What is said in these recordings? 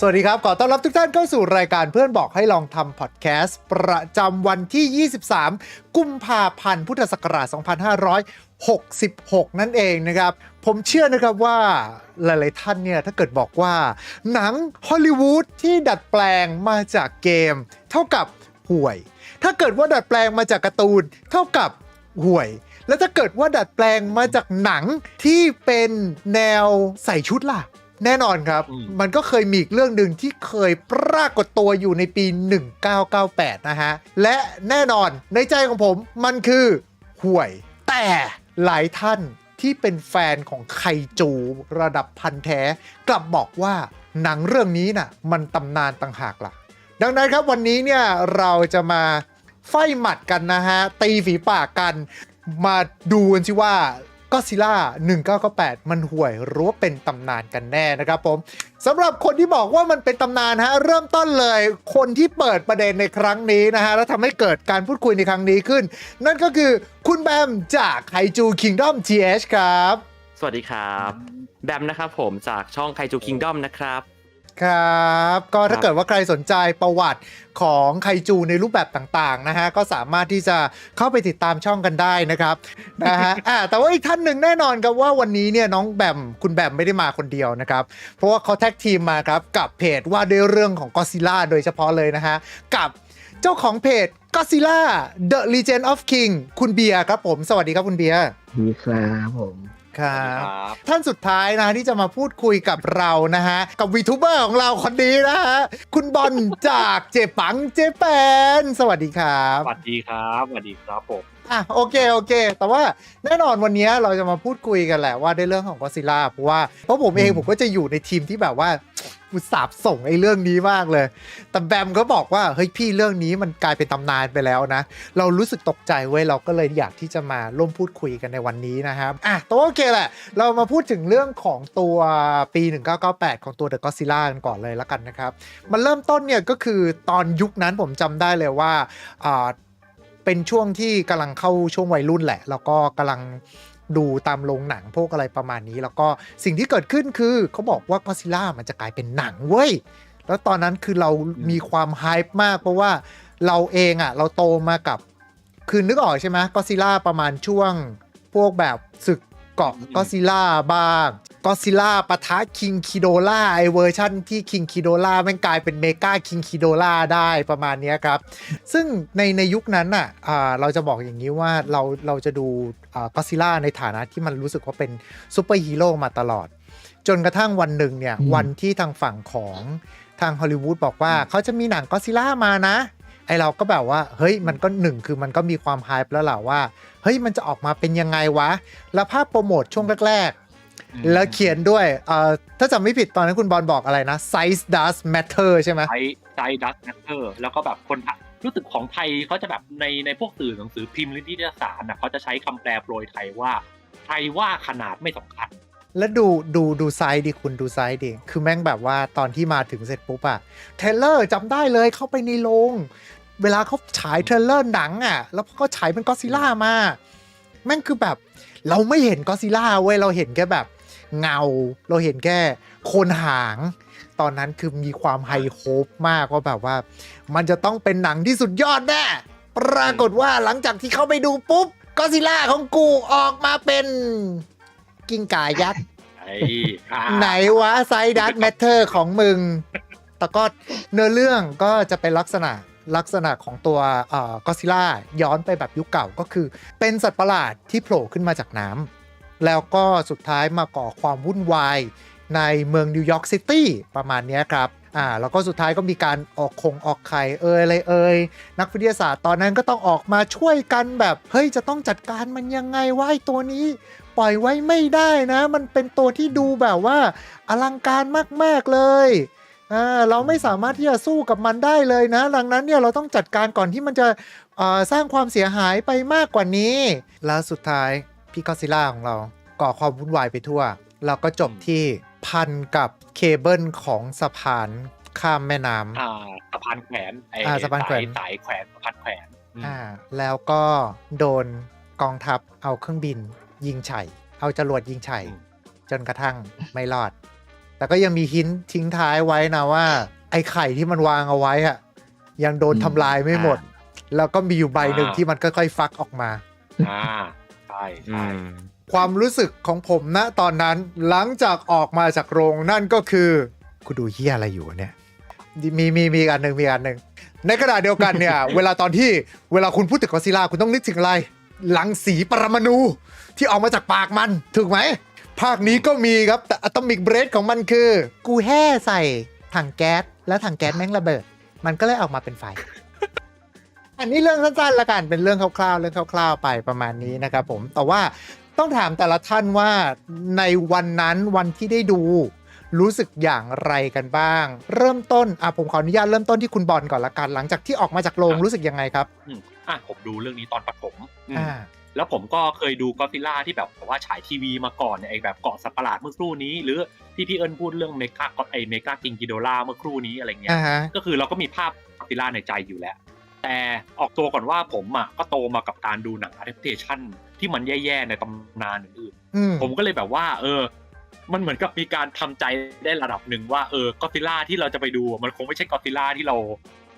สวัสดีครับ ขอต้อนรับทุกท่านเข้าสู่รายการเพื่อนบอกให้ลองทำพอดแคสต์ประจำวันที่ 23 กุมภาพันธ์ พุทธศักราช 2566 นั่นเองนะครับ ผมเชื่อนะครับว่าหลาย ๆ ท่านเนี่ยถ้าเกิดบอกว่า หนังฮอลลีวูดที่ดัดแปลงมาจากเกม เท่ากับห่วย ถ้าเกิดว่าดัดแปลงมาจากการ์ตูน เท่ากับห่วย แล้วถ้าเกิดว่าดัดแปลงมาจากหนังที่เป็นแนวใส่ชุดล่ะ แน่นอนครับอืมมันก็เคยมีอีกเรื่องหนึ่งที่เคยปรากฏตัวอยู่ในปี 1998 นะฮะ และแน่นอนในใจของผมมันคือห่วย แต่หลายท่านที่เป็นแฟนของไคจูระดับพันธุ์แท้ กลับบอกว่าหนังเรื่องนี้น่ะมันตำนานต่างหากล่ะ ดังนั้นครับวันนี้เนี่ยเราจะมาไฟหมัดกันนะฮะ ตีฝีปากกัน มาดูกันสิว่า ก็ซิล่า1998 มันห่วยรู้ว่าเป็นตำนานกันแน่นะครับผมสำหรับคนที่บอกว่ามันเป็นตำนานฮะเริ่มต้นเลย คนที่เปิดประเด็นในครั้งนี้นะฮะแล้วทำให้เกิดการพูดคุยในครั้งนี้ขึ้น นั่นก็คือคุณแบมจากไคจูคิงดอม TH ครับ สวัสดีครับ แบมนะครับผมจากช่องไคจูคิงดอมนะครับ ครับ ก็ถ้าเกิดว่าใครสนใจประวัติของไคจูในรูปแบบต่างๆนะฮะก็สามารถที่จะเข้าไปติดตามช่องกันได้นะครับนะฮะอ่าแต่ว่าอีกท่านหนึ่งแน่นอนครับว่าวันนี้เนี่ยน้องแบมคุณแบมไม่ได้มาคนเดียวนะครับ เพราะว่าเขาแท็กทีมมาครับกับเพจว่าด้วยเรื่องของก็ซิล่าโดยเฉพาะเลยนะฮะกับเจ้าของเพจก็ซิล่า The Legend of King คุณเบียร์ครับผม สวัสดีครับคุณเบียร์มีครับผม ครับท่านสุดท้ายนะที่จะมาพูดคุยกับเรานะฮะ กับวีทูเบอร์ของเราคนนี้นะฮะ คุณบอลจากเจปังเจแปน สวัสดีครับ สวัสดีครับ สวัสดีครับผมอะโอเคโอเค แต่ว่าแน่นอนวันนี้เราจะมาพูดคุยกันแหละว่าในเรื่องของก็ซิล่าเพราะว่าเพราะผมเองอืมผมก็จะอยู่ในทีมที่แบบว่า อุตสาบส่งไอ้เรื่องนี้มากเลย แต่แบมก็บอกว่าเฮ้ยพี่เรื่องนี้มันกลายเป็นตำนานไปแล้วนะ เรารู้สึกตกใจเว้ยเราก็เลยอยากที่จะมาร่วมพูดคุยกันในวันนี้นะครับอะต่ว่าโอเคแหละ เรามาพูดถึงเรื่องของตัวปี 1998 ของตัว The Godzilla กันก่อนเลยแล้วกันนะครับ มันเริ่มต้นเนี่ยก็คือตอนยุคนั้นผมจำได้เลยว่าอ่าเป็นช่วงที่กำลังเข้าช่วงวัยรุ่นแหละ แล้วก็กำลัง ดูตามโรงหนังพวกอะไรประมาณนี้ แล้วก็สิ่งที่เกิดขึ้นคือเขาบอกว่าก็ซิล่ามันจะกลายเป็นหนังเว้ย แล้วตอนนั้นคือเรามีความไฮป์มาก เพราะว่าเราเองอะ่ะ เราโตมากับคือนึกออกใช่ไหมก็ซิล่าประมาณช่วงพวกแบบศึกเกาะก็ซิล่าบ้าง ก็ซิล่าปะทะคิงคิโดล่าไอเวอร์ชั่นที่คิงคิโดล่าแม่งกลายเป็นเมกาคิงคิโดล่าได้ประมาณเนี้ยครับ ซึ่งในในยุคนั้นน่ะอ่าเราจะบอกอย่างนี้ว่าเราเราจะดูก็ซิล่าในฐานะที่มันรู้สึกว่าเป็นซูเปอร์ฮีโร่มาตลอด จนกระทั่งวันหนึ่งเนี่ยอืมวันที่ทางฝั่งของทางฮอลลีวูดบอกว่าเขาจะมีหนังก็ซิล่ามานะไอเราก็แบบว่า เฮ้ย มันก็หนึ่งคือมันก็มีความไฮป์แล้วแหละว่า เฮ้ย มันจะออกมาเป็นยังไงวะ แล้วภาพโปรโมทช่วงแรกๆ แล้วเขียนด้วยเอ่อถ้าจำไม่ผิดตอนนั้นคุณบอลบอกอะไรนะ size does matter ใช่ไหมไทยใจดักนัเตอร์แล้วก็แบบคนไทยรู้สึกของไทยเขาจะแบบในในพวกสื่อหนังสือพิมพ์หรือนิตยสารนะเขาจะใช้คำแปลโปรยไทยว่าไทยว่าขนาดไม่สำคัญแล้วดูดูดูไซส์ดิคุณดูไซส์ดิ คือแม่งแบบว่าตอนที่มาถึงเสร็จปุ๊บอะเทรลเลอร์จำได้เลยเข้าไปในโรง เวลาเขาฉายเทรลเลอร์หนังอะแล้วก็ฉายเป็นก็ซิล่ามา แม่งคือแบบ เราไม่เห็นก็ซิล่าเว้ย เราเห็นแค่แบบ เงา เราเห็นแค่โคนหาง ตอนนั้นคือมีความไฮโฮปมากว่าแบบว่า มันจะต้องเป็นหนังที่สุดยอดแน่ ปรากฏว่าหลังจากที่เขาไปดูปุ๊บก็ซิล่าของกูออกมาเป็นกิ้งก่ายักษ์ไอ้อ่าไหนวะไซดัตแมทเทอร์ของมึง แต่ก็เนื้อเรื่องก็จะเป็นลักษณะลักษณะของตัวก็ซิล่าย้อนไปแบบยุคเก่าก็คือ เป็นสัตว์ประหลาดที่โผล่ขึ้นมาจากน้ำ แล้วก็สุดท้ายมาก่อความวุ่นวาย ในเมืองนิวยอร์กซิตี้ประมาณนี้ครับอ่าแล้วก็สุดท้ายก็มีการออกคงออกไข่เอยอะไรเอยนักวิทยาศาสตร์ตอนนั้นก็ต้องออกมาช่วยกันแบบเฮ้ยจะต้องจัดการมันยังไงวะไอ้ตัวนี้ ปล่อยไว้ไม่ได้นะ มันเป็นตัวที่ดูแบบว่า อลังการมากๆเลยอ่าเราไม่สามารถที่จะสู้กับมันได้เลยนะ ดังนั้นเนี่ยเราต้องจัดการก่อนที่มันจะอ่อสร้างความเสียหายไปมากกว่านี้ แล้วสุดท้าย พี่ก็อดซิลล่าของเรา ก่อความวุ่นวายไปทั่ว เราก็จบที่พันกับเคเบิลของสะพานข้ามแม่น้ำอ่าสะพานแขวนไอ้อ่าสะพานแขวนสายสายแขวนสะพานแขวนอืมอ่าแล้วก็โดนกองทัพเอาเครื่องบินยิงไฉเอาจรวดยิงไฉจนกระทั่งไม่รอด แต่ก็ยังมีหินทิ้งท้ายไว้นะว่า ไอ้ไข่ที่มันวางเอาไว้อะยังโดนทำลายไม่หมด แล้วก็มีอยู่ใบหนึ่งอ่าที่มันค่อยๆฟักออกมาอ่าใช่อืใช่มความรู้สึกของผมณตอนนั้นหลังจากออกมาจากโรงนั่นก็คือกูดูเฮียอะไรอยู่วะเนี่ย มีมีมีอันหนึ่งมีอันหนึ่งในขณะเดียวกันเนี่ย เวลาตอนที่เวลาคุณพูดถึงกอดซิลล่าคุณต้องนึกถึงอะไร หลังสีปรมาณูที่ออกมาจากปากมันถูกไหมภาคนี้ก็มีครับ แต่อะตอมิกเบรดของมันคือ กูแห่ใส่ถังแก๊สแล้วถังแก๊สแม่งระเบิด มันก็เลยออกมาเป็นไฟ อันนี้เรื่องสั้นๆละกันเป็นเรื่องคร่าวๆเรื่องคร่าวๆไปประมาณนี้นะครับผมแต่ว่าต้องถามแต่ละท่านว่าในวันนั้นวันที่ได้ดู รู้สึกอย่างไรกันบ้าง เริ่มต้นอะผมขออนุญาตเริ่มต้นที่คุณบอลก่อนละกันหลังจากที่ออกมาจากโรงรู้สึกยังไงครับอืมอะผมดูเรื่องนี้ตอนประถมอืมอ่าแล้วผมก็เคยดูก็ซิล่าที่แบบว่าฉายทีวีมาก่อนเนี่ยไอแบบเกาะสัตว์ประหลาดเมื่อครู่นี้ หรือที่พี่เอิญพูดเรื่องเมกาก็ไอเมกากิงกิโดล่าเมื่อครู่นี้อะไรเงี้ยอ่าฮะก็คือเราก็มีภาพก็ซิล่าในใจอยู่แล้ว แต่ออกตัวก่อนว่าผมอะก็โตมากับการดูหนัง adaptation ที่มันแย่ๆในตำนานอื่นอืมๆผมก็เลยแบบว่า เออ มันเหมือนกับมีการทำใจได้ระดับหนึ่งว่าเออก็ซิล่าที่เราจะไปดูอะมันคงไม่ใช่ก็ซิล่าที่เรา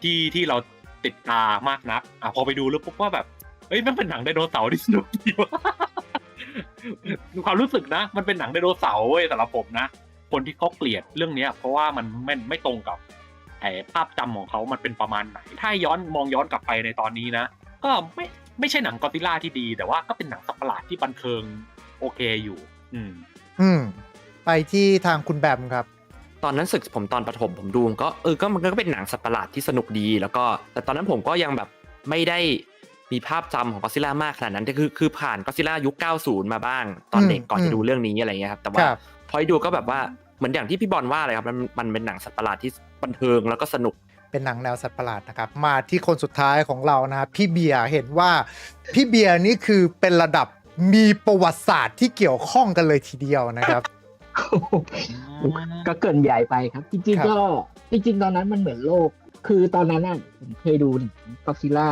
ที่ที่เราติดตามากนักอะพอไปดูแล้วปุ๊บว่าแบบเอ้ยมันเป็นหนังไดโนเสาร์ที่สนุกดีว่ะความรู้สึกนะ มันเป็นหนังไดโนเสาร์เว้ยสำหรับผมนะคนที่เขาเกลียดเรื่องเนี้ย เพราะว่ามันไม่ไม่ตรงกับ ไอ้ภาพจำของเขามันเป็นประมาณไหน ถ้าย้อนมองย้อนกลับไปในตอนนี้นะ ก็ไม่ไม่ใช่หนังกอติล่าที่ดี แต่ว่าก็เป็นหนังสัตว์ประหลาดที่บันเทิงโอเคอยู่ อืม อืม ไปที่ทางคุณแบมครับ ตอนนั้นศึกผมตอนประถมผมดูก็เออก็มันก็เป็นหนังสัตว์ประหลาดที่สนุกดี แล้วก็แต่ตอนนั้นผมก็ยังแบบไม่ได้มีภาพจำของก็ซิล่ามากขนาดนั้นแต่คือคือผ่านก็ซิล่ายุค 90 มาบ้าง ตอนเด็กอืมก่อนอืจะมดูเรื่องนี้อะไรเงี้ยครับแต่ว่าครับพอให้ดูก็แบบว่าเหมือนอย่างที่พี่บอลว่าเลยครับมันมันเป็นหนังสัตว์ประหลาดที่ บันเทิงแล้วก็สนุกเป็นหนังแนวสัตว์ประหลาดนะครับ มาที่คนสุดท้ายของเรานะครับพี่เบียร์เห็นว่าพี่เบียร์นี่คือเป็นระดับมีประวัติศาสตร์ที่เกี่ยวข้องกันเลยทีเดียวนะครับ ก็เกินใหญ่ไปครับ จริงครับๆก็จริงๆ ตอนนั้นมันเหมือนโลก คือตอนนั้นน่ะผมเคยดูก็ซิล่า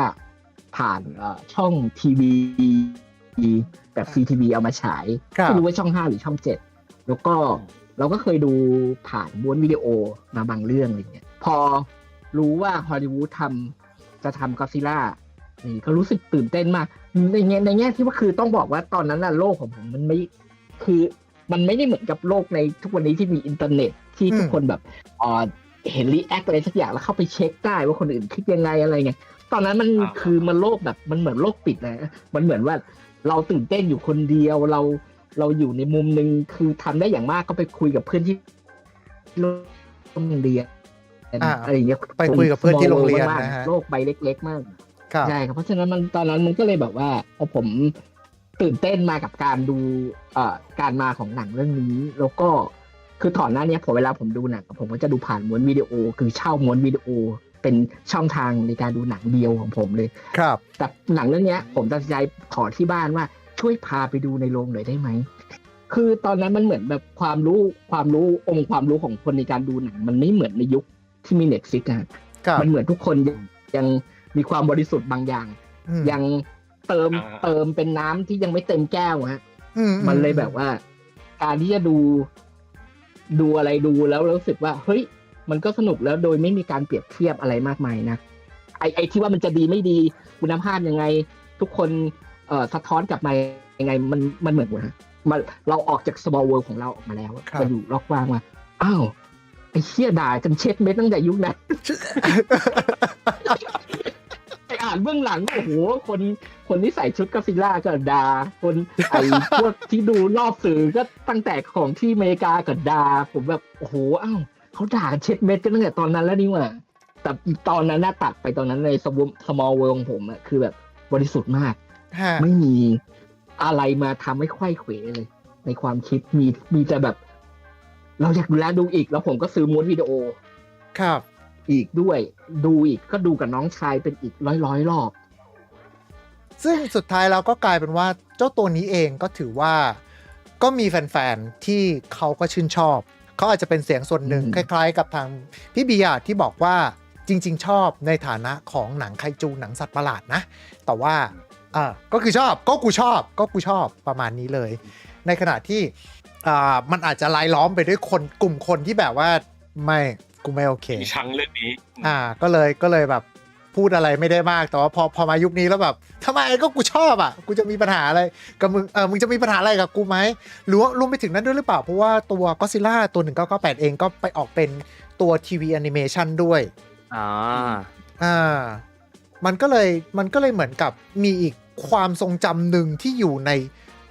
ผ่านเอ่อช่องทีวีแบบซีทีวีเอามาฉายครับไม่รู้ว่าช่องห้าหรือช่องเจ็ดแล้วก็ เราก็เคยดูผ่านม้วนวิดีโอมาบางเรื่องอะไรเงี้ยพอรู้ว่าฮอลลีวูดทำจะทำก็ซิล่านี่ก็รู้สึกตื่นเต้นมาก ในแง่ในแง่ที่ว่าคือต้องบอกว่าตอนนั้นน่ะโลกของผมมันไม่คือมันไม่ได้เหมือนกับโลกในทุกวันนี้ที่มีอินเทอร์เน็ตที่ทุกคนแบบเอ่อเห็นรีแอคอะไรสักอย่างแล้วเข้าไปเช็คได้ว่าคนอื่นคิดยังไงอะไรไงตอนนั้นมันอ่าคือมันโลกแบบมันเหมือนโลกปิดเลยมันเหมือนว่าเราตื่นเต้นอยู่คนเดียวเรา เราอยู่ในมุมหนึ่งคือทำได้อย่างมากก็ไปคุยกับเพื่อนที่โรงเรียนอ่าอะไรอย่างเงี้ยไปคุยกับเพื่อนที่โรงเรียนมากๆนะฮะโลกใบเล็ก ๆ มากครับใช่ครับเพราะฉะนั้นมันตอนนั้นมันก็เลยแบบว่าพอผมตื่นเต้นมากับการดูเอ่อการมาของหนังเรื่องนี้ แล้วก็คือก่อนหน้านี้ผมเวลาผมดูหนังผมก็จะดูผ่านม้วนวิดีโอ คือเช่าม้วนวิดีโอ เป็นช่องทางในการดูหนังเดียวของผมเลย ครับ แต่หนังเรื่องเนี้ยผมตัดสินใจขอที่บ้านว่า ช่วยพาไปดูในโรงหน่อยได้ไหมคือตอนนั้นมันเหมือนแบบความรู้ความรู้องค์ความรู้ของคนในการดูหนัง มันไม่เหมือนในยุคที่มีเน็ตฟิกอะครับมันเหมือนทุกคนยังยังมีความบริสุทธิ์บางอย่างอืมยังเติมอ่าเติมเป็นน้ำที่ยังไม่เต็มแก้วฮะอืมันเลยแบบว่า การที่จะดูดูอะไรดูแล้วรู้สึกว่า เฮ้ย มันก็สนุกแล้วโดยไม่มีการเปรียบเทียบอะไรมากมายนะไอไอที่ว่ามันจะดีไม่ดีคุณภาพยังไง ทุกคนเอ่อ สะท้อนกลับมายังไงมันมันเหมือนกันฮะมันเราออกจาก small world ของเราออกมาแล้วมาอยู่รอบกว้างว่าอ้าวไอเชี่ยด่ากันเช็ดเม็ดตั้งแต่ยุคนั้นไปอ่านเบื้องหลังก็โอ้โหคนคนที่ใส่ชุดกาฟิล่าก็ดาคนไอ้พวกที่ดูรอบสื่อก็ตั้งแต่ของที่อเมริกาก็ดาผมแบบโอ้โหอ้าวเขาด่ากันเช็ดเม็ดกันตั้งแต่ตอนนั้นแล้วนี่หว่าแต่ตอนนั้นน่าตัดไปตอนนั้นในสมสมอลเวิร์ของผมอะคือแบบบริสุทธิ์มากฮะ ไม่มีอะไรมาทำให้ไขว้เขวเลย ในความคิดมีมีแต่แบบ เราอยากดูแลดูอีก แล้วผมก็ซื้อม้วนวิดีโอ ครับ อีกด้วย ดูอีกก็ดูกับน้องชายเป็นอีกร้อยร้อยๆรอบ ซึ่งสุดท้ายเราก็กลายเป็นว่าเจ้าตัวนี้เองก็ถือว่า ก็มีแฟนๆ ที่เขาก็ชื่นชอบ เขาอาจจะเป็นเสียงส่วนหนึ่งอืมคล้าย ๆ กับทางพี่เบียร์ที่บอกว่าจริง ๆ ชอบในฐานะของหนังไคจูหนังสัตว์ประหลาดนะ แต่ว่า อ่าก็คือชอบก็กูชอบก็กูชอบประมาณนี้เลย ในขณะที่อ่ามันอาจจะลายล้อมไปด้วยคนกลุ่มคนที่แบบว่าไม่กูไม่โอเคมีชังเรื่องนี้ อ่า ก็เลยก็เลยแบบพูดอะไรไม่ได้มากแต่ว่าพอพอมายุคนี้แล้วแบบทำไมก็กูชอบอะ กูจะมีปัญหาอะไรกับมึงเออมึงจะมีปัญหาอะไรกับกูไหมหรือว่ารวมไปถึงนั้นด้วยหรือเปล่า เพราะว่าตัวก็ซิล่าตัว 1998 เองก็ไปออกเป็นตัวทีวีแอนิเมชันด้วย อ่าอ่า มันก็เลยมันก็เลยเหมือนกับมีอีกความทรงจำหนึ่งที่อยู่ใน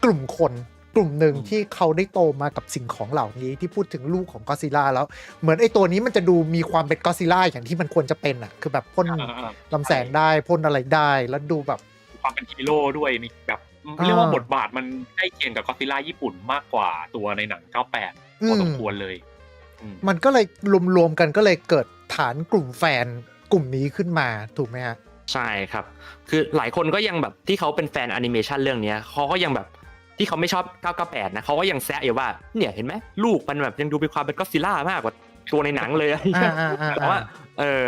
กลุ่มคนกลุ่มหนึ่งอืมที่เขาได้โตมากับสิ่งของเหล่านี้ที่พูดถึงลูกของก็ซิล่าแล้ว เหมือนไอ้ตัวนี้มันจะดูมีความเป็นก็ซิล่าอย่างที่มันควรจะเป็นอะ คือแบบพ่นอ่าลำแสงได้พ่นอะไรได้แล้วดูแบบความเป็นฮีโร่ด้วยมีแบบอ่าเรียกว่าบทบาทมันใกล้เคียงกับก็อดซิลล่าญี่ปุ่นมากกว่าตัวในหนัง 98พอสมควรเลยอืมมันก็เลยรวมๆกันก็เลยเกิดฐานกลุ่มแฟนกลุ่มนี้ขึ้นมาถูกไหมฮะ ใช่ครับ คือหลายคนก็ยังแบบที่เขาเป็นแฟนแอนิเมชันเรื่องเนี้ยเขาก็ยังแบบที่เขาไม่ชอบ 998 นะเขาก็ยังแซะอยู่ว่า เนี่ยเห็นไหมลูกมันแบบยังดูมีความเป็นก็อดซิลล่ามากกว่าตัวในหนังเลยอ่าอ่าอ่าแต่ว่าเออ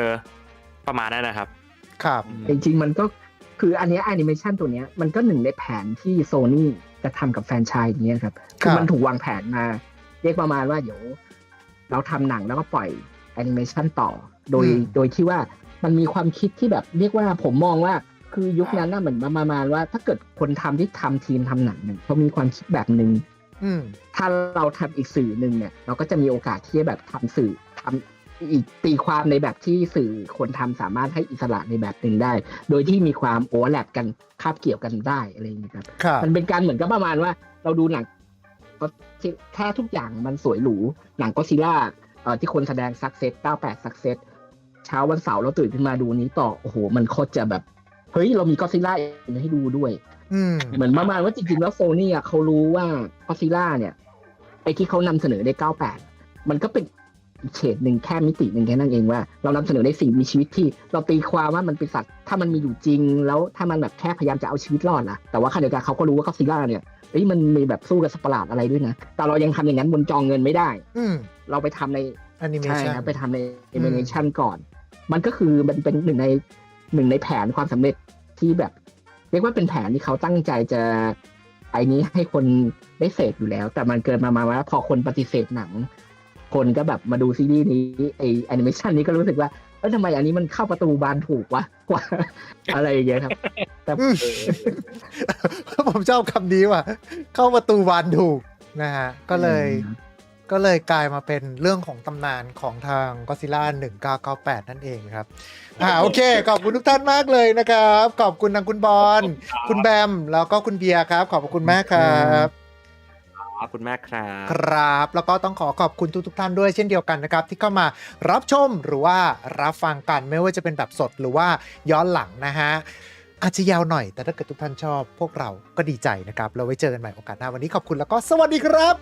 ประมาณนั้นนะครับ ครับจริงๆมันก็คืออันเนี้แอนิเมชันตัวเนี้ยมันก็หนึ่งในแผนที่โซนี่จะทำกับแฟรนไชายนี้ยครับ คือมันถูกวางแผนมา เรียกประมาณว่าเดี๋ยวเราทำหนังแล้วก็ปล่อยแอนิเมชันต่อ โดยอืมโดยที่ว่า มันมีความคิดที่แบบเรียกว่าผมมองว่าคือยุคนั้นน่ะเหมือนประมาณว่า ถ้าเกิดคนทำที่ทำทีมทำหนังเนี่ยเขามีความคิดแบบหนึ่งอืมถ้าเราทำอีกสื่อหนึ่งเนี่ย เราก็จะมีโอกาสที่จะแบบทำสื่อทำอีกตีความในแบบที่สื่อคนทำสามารถให้อิสระในแบบหนึ่งได้ โดยที่มีความโอเวอร์แลปกันคาบเกี่ยวกันได้อะไรอย่างนี้ยครับครับ มันเป็นการเหมือนกับประมาณว่า เราดูหนังก็แค่ทุกอย่างมันสวยหรูหนังก็ซิล่าเอ่อที่คนแสดงซักเซส98ซักเซส เช้าวันเสาร์เราตื่นขึ้นมาดูนี้ต่อโอ้โห มันโคตรจะแบบ เฮ้ย เรามีก็ซิล่าให้ดูด้วยอืมเหมือนประมาณว่าจริงๆแล้วโซนี่อะเขารู้ว่าก็ซิล่าเนี่ยไอ้ที่เขานำเสนอใน98มันก็เป็นอีกเฉดหนึ่งแค่มิติหนึ่งแค่นั้นเองว่า เรานำเสนอในสิ่งมีชีวิตที่ เราตีความว่ามันเป็นสัตว์ถ้ามันมีอยู่จริง แล้วถ้ามันแบบแค่พยายามจะเอาชีวิตรอดล่ะแต่ว่าขณะเดียวกันเขาก็รู้ว่าก็ซิล่าเนี่ยเอ้ยมันมีแบบสู้กับสัตว์ประหลาดอะไรด้วยนะ แต่เรายังทำอย่างนั้นบนจอเงินไม่ได้ อืมเราไปทำในแอนิเมใช่ชันครับไปทำในแอนิเมชันก่อน มันก็คือมันเป็นหนึ่งในหนึ่งในแผนความสำเร็จที่แบบ เรียกว่าเป็นแผนที่เขาตั้งใจจะไอ้นี้ให้คนได้เสพอยู่แล้ว แต่มันเกิดมามาว่าพอคนปฏิเสธหนัง คนก็แบบมาดูซีรีส์นี้ไอแอนิเมชันนี้ก็รู้สึกว่าเออทำไมอันนี้มันเข้าประตูบานถูกวะกว่าอะไรอย่างเงี้ยครับ แต่อืมผมชอบคำนี้ว่ะ เข้าประตูบานถูกนะฮะก็เลย ก็เลยกลายมาเป็นเรื่องของตำนานของทางก็ซิล่า1998 นั่นเองครับอ่าโอเค ขอบคุณทุกท่านมากเลยนะครับ ขอบคุณทางคุณบอลคุณแบม แล้วก็คุณเบียร์ครับ ขอบคุณมากครับขอบคุณมากครับ ครับ แล้วก็ต้องขอขอบคุณทุกทท่านด้วยเช่นเดียวกันนะครับ ที่เข้ามารับชมหรือว่ารับฟังกันไม่ว่าจะเป็นแบบสดหรือว่าย้อนหลังนะฮะอาจจะยาวหน่อย แต่ถ้าเกิดทุกท่านชอบพวกเราก็ดีใจนะครับ เราไว้เจอกันใหม่โอกาสหน้าวันนี้ขอบคุณแล้วก็สวัสดีครับ